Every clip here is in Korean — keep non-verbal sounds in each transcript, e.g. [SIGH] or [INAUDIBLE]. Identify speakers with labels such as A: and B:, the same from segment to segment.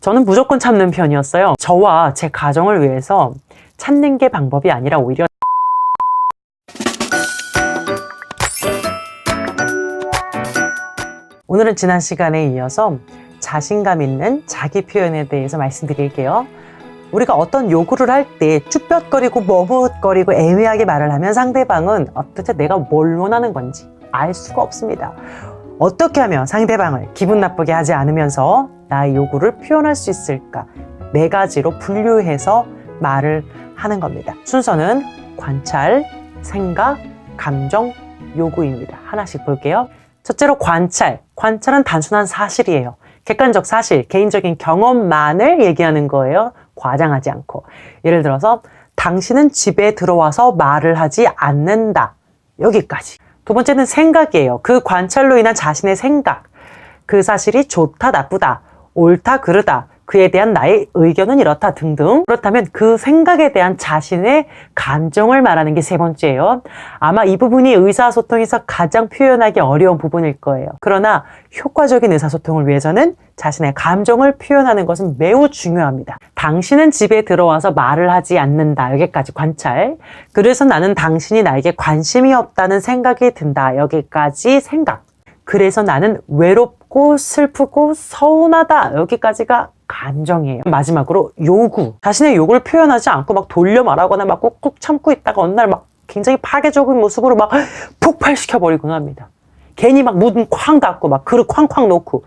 A: 저는 무조건 참는 편이었어요. 저와 제 가정을 위해서 참는 게 방법이 아니라 오히려 오늘은 지난 시간에 이어서 자신감 있는 자기 표현에 대해서 말씀드릴게요. 우리가 어떤 요구를 할 때 쭈뼛거리고 머뭇거리고 애매하게 말을 하면 상대방은 어떻게 내가 뭘 원하는 건지 알 수가 없습니다. 어떻게 하면 상대방을 기분 나쁘게 하지 않으면서 나의 요구를 표현할 수 있을까? 네 가지로 분류해서 말을 하는 겁니다. 순서는 관찰, 생각, 감정, 요구입니다. 하나씩 볼게요. 첫째로 관찰. 관찰은 단순한 사실이에요. 객관적 사실, 개인적인 경험만을 얘기하는 거예요. 과장하지 않고. 예를 들어서, 당신은 집에 들어와서 말을 하지 않는다. 여기까지. 두 번째는 생각이에요. 그 관찰로 인한 자신의 생각. 그 사실이 좋다, 나쁘다, 옳다, 그르다. 그에 대한 나의 의견은 이렇다 등등. 그렇다면 그 생각에 대한 자신의 감정을 말하는 게 세 번째예요. 아마 이 부분이 의사소통에서 가장 표현하기 어려운 부분일 거예요. 그러나 효과적인 의사소통을 위해서는 자신의 감정을 표현하는 것은 매우 중요합니다. 당신은 집에 들어와서 말을 하지 않는다. 여기까지 관찰. 그래서 나는 당신이 나에게 관심이 없다는 생각이 든다. 여기까지 생각. 그래서 나는 외롭 고 슬프고 서운하다. 여기까지가 감정이에요. 마지막으로 요구. 자신의 요구를 표현하지 않고 막 돌려 말하거나 막 꾹꾹 참고 있다가 어느 날 막 굉장히 파괴적인 모습으로 막 [GASPS] 폭발시켜버리곤 합니다. 괜히 막 문 쾅 닫고 막 그릇 쾅쾅 놓고.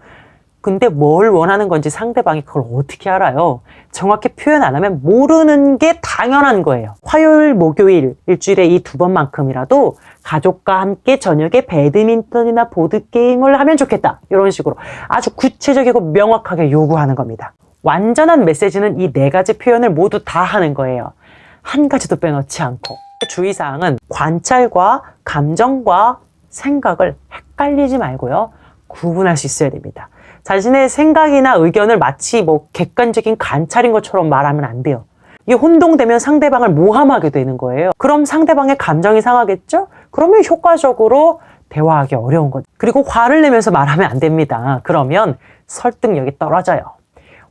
A: 근데 뭘 원하는 건지 상대방이 그걸 어떻게 알아요? 정확히 표현 안 하면 모르는 게 당연한 거예요. 화요일, 목요일, 일주일에 이 두 번만큼이라도 가족과 함께 저녁에 배드민턴이나 보드게임을 하면 좋겠다. 이런 식으로 아주 구체적이고 명확하게 요구하는 겁니다. 완전한 메시지는 이 네 가지 표현을 모두 다 하는 거예요. 한 가지도 빼놓지 않고. 주의사항은 관찰과 감정과 생각을 헷갈리지 말고요. 구분할 수 있어야 됩니다. 자신의 생각이나 의견을 마치 뭐 객관적인 관찰인 것처럼 말하면 안 돼요. 이게 혼동되면 상대방을 모함하게 되는 거예요. 그럼 상대방의 감정이 상하겠죠? 그러면 효과적으로 대화하기 어려운 거죠. 그리고 화를 내면서 말하면 안 됩니다. 그러면 설득력이 떨어져요.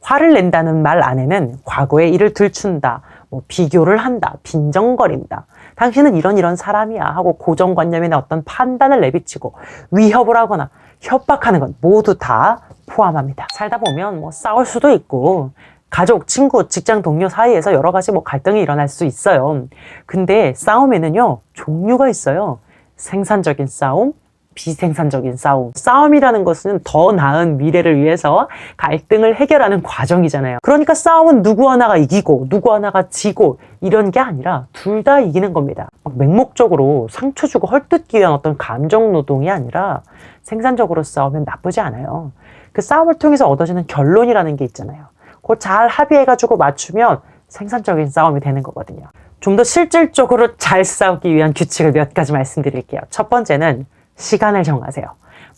A: 화를 낸다는 말 안에는 과거의 일을 들춘다, 뭐 비교를 한다, 빈정거린다. 당신은 이런 이런 사람이야 하고 고정관념이나 어떤 판단을 내비치고 위협을 하거나 협박하는 건 모두 다 포함합니다. 살다 보면 뭐 싸울 수도 있고 가족, 친구, 직장 동료 사이에서 여러 가지 뭐 갈등이 일어날 수 있어요. 근데 싸움에는요 종류가 있어요. 생산적인 싸움, 비생산적인 싸움. 싸움이라는 것은 더 나은 미래를 위해서 갈등을 해결하는 과정이잖아요. 그러니까 싸움은 누구 하나가 이기고 누구 하나가 지고 이런 게 아니라 둘 다 이기는 겁니다. 막 맹목적으로 상처 주고 헐뜯기 위한 어떤 감정 노동이 아니라 생산적으로 싸우면 나쁘지 않아요. 그 싸움을 통해서 얻어지는 결론이라는 게 있잖아요. 그걸 잘 합의해가지고 맞추면 생산적인 싸움이 되는 거거든요. 좀 더 실질적으로 잘 싸우기 위한 규칙을 몇 가지 말씀드릴게요. 첫 번째는 시간을 정하세요.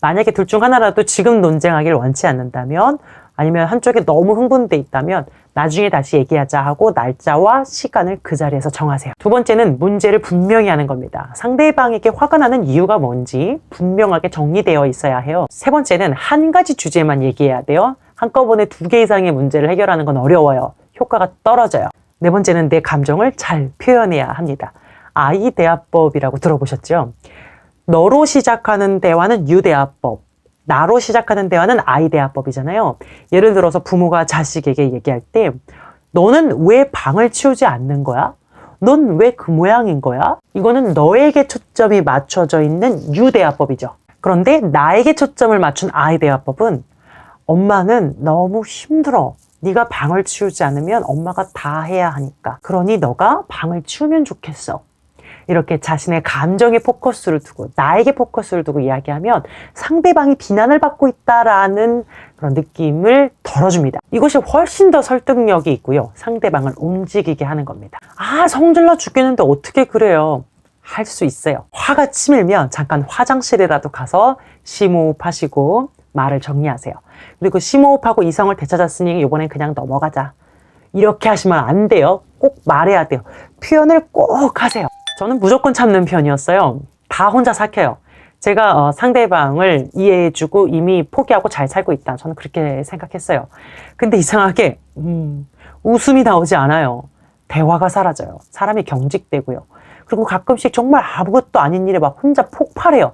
A: 만약에 둘 중 하나라도 지금 논쟁하기를 원치 않는다면 아니면 한쪽에 너무 흥분돼 있다면 나중에 다시 얘기하자 하고 날짜와 시간을 그 자리에서 정하세요. 두 번째는 문제를 분명히 하는 겁니다. 상대방에게 화가 나는 이유가 뭔지 분명하게 정리되어 있어야 해요. 세 번째는 한 가지 주제만 얘기해야 돼요. 한꺼번에 두 개 이상의 문제를 해결하는 건 어려워요. 효과가 떨어져요. 네 번째는 내 감정을 잘 표현해야 합니다. 아이 대화법이라고 들어보셨죠? 너로 시작하는 대화는 유대화법, 나로 시작하는 대화는 아이 대화법이잖아요. 예를 들어서 부모가 자식에게 얘기할 때 너는 왜 방을 치우지 않는 거야? 넌 왜 그 모양인 거야? 이거는 너에게 초점이 맞춰져 있는 유대화법이죠. 그런데 나에게 초점을 맞춘 아이 대화법은 엄마는 너무 힘들어. 네가 방을 치우지 않으면 엄마가 다 해야 하니까. 그러니 너가 방을 치우면 좋겠어. 이렇게 자신의 감정에 포커스를 두고 나에게 포커스를 두고 이야기하면 상대방이 비난을 받고 있다라는 그런 느낌을 덜어줍니다. 이것이 훨씬 더 설득력이 있고요. 상대방을 움직이게 하는 겁니다. 아, 성질나 죽겠는데 어떻게 그래요? 할 수 있어요. 화가 치밀면 잠깐 화장실이라도 가서 심호흡하시고 말을 정리하세요. 그리고 심호흡하고 이성을 되찾았으니 이번엔 그냥 넘어가자. 이렇게 하시면 안 돼요. 꼭 말해야 돼요. 표현을 꼭 하세요. 저는 무조건 참는 편이었어요. 다 혼자 삭혀요. 제가 어, 상대방을 이해해주고 이미 포기하고 잘 살고 있다. 저는 그렇게 생각했어요. 근데 이상하게 음, 웃음이 나오지 않아요. 대화가 사라져요. 사람이 경직되고요. 그리고 가끔씩 정말 아무것도 아닌 일에 막 혼자 폭발해요.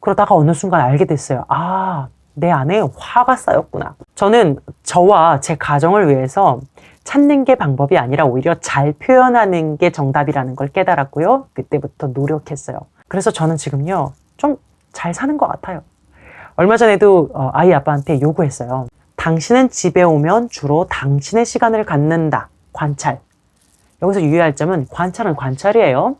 A: 그러다가 어느 순간 알게 됐어요. 아, 내 안에 화가 쌓였구나. 저는 저와 제 가정을 위해서 찾는 게 방법이 아니라 오히려 잘 표현하는 게 정답이라는 걸 깨달았고요. 그때부터 노력했어요. 그래서 저는 지금요, 좀 잘 사는 것 같아요. 얼마 전에도 어, 아이 아빠한테 요구했어요. 당신은 집에 오면 주로 당신의 시간을 갖는다. 관찰. 여기서 유의할 점은 관찰은 관찰이에요.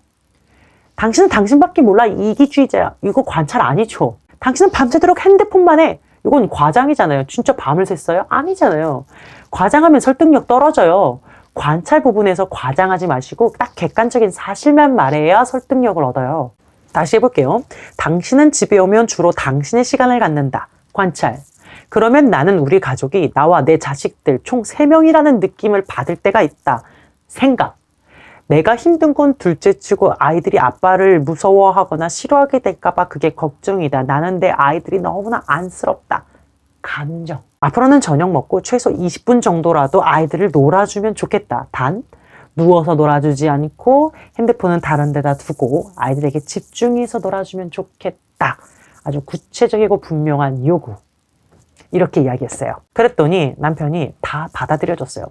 A: 당신은 당신밖에 몰라 이기주의자야. 이거 관찰 아니죠. 당신은 밤새도록 핸드폰만 해. 이건 과장이잖아요. 진짜 밤을 샜어요? 아니잖아요. 과장하면 설득력 떨어져요. 관찰 부분에서 과장하지 마시고 딱 객관적인 사실만 말해야 설득력을 얻어요. 다시 해볼게요. 당신은 집에 오면 주로 당신의 시간을 갖는다. 관찰. 그러면 나는 우리 가족이 나와 내 자식들 총 3명이라는 느낌을 받을 때가 있다. 생각. 내가 힘든 건 둘째 치고 아이들이 아빠를 무서워하거나 싫어하게 될까봐 그게 걱정이다. 나는 내 아이들이 너무나 안쓰럽다. 감정. 앞으로는 저녁 먹고 최소 20분 정도라도 아이들을 놀아주면 좋겠다. 단, 누워서 놀아주지 않고 핸드폰은 다른 데다 두고 아이들에게 집중해서 놀아주면 좋겠다. 아주 구체적이고 분명한 요구. 이렇게 이야기했어요. 그랬더니 남편이 다 받아들여줬어요.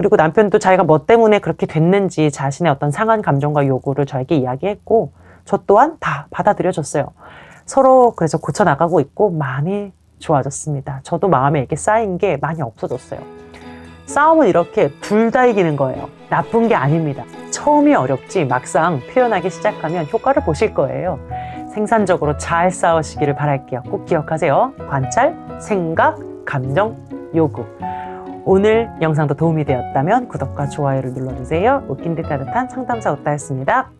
A: 그리고 남편도 자기가 뭐 때문에 그렇게 됐는지 자신의 어떤 상한 감정과 요구를 저에게 이야기했고 저 또한 다 받아들여줬어요. 서로 그래서 고쳐나가고 있고 많이 좋아졌습니다. 저도 마음에 이렇게 쌓인 게 많이 없어졌어요. 싸움은 이렇게 둘 다 이기는 거예요. 나쁜 게 아닙니다. 처음이 어렵지 막상 표현하기 시작하면 효과를 보실 거예요. 생산적으로 잘 싸우시기를 바랄게요. 꼭 기억하세요. 관찰, 생각, 감정, 요구. 오늘 영상도 도움이 되었다면 구독과 좋아요를 눌러주세요. 웃긴 듯 따뜻한 상담사 웃다였습니다.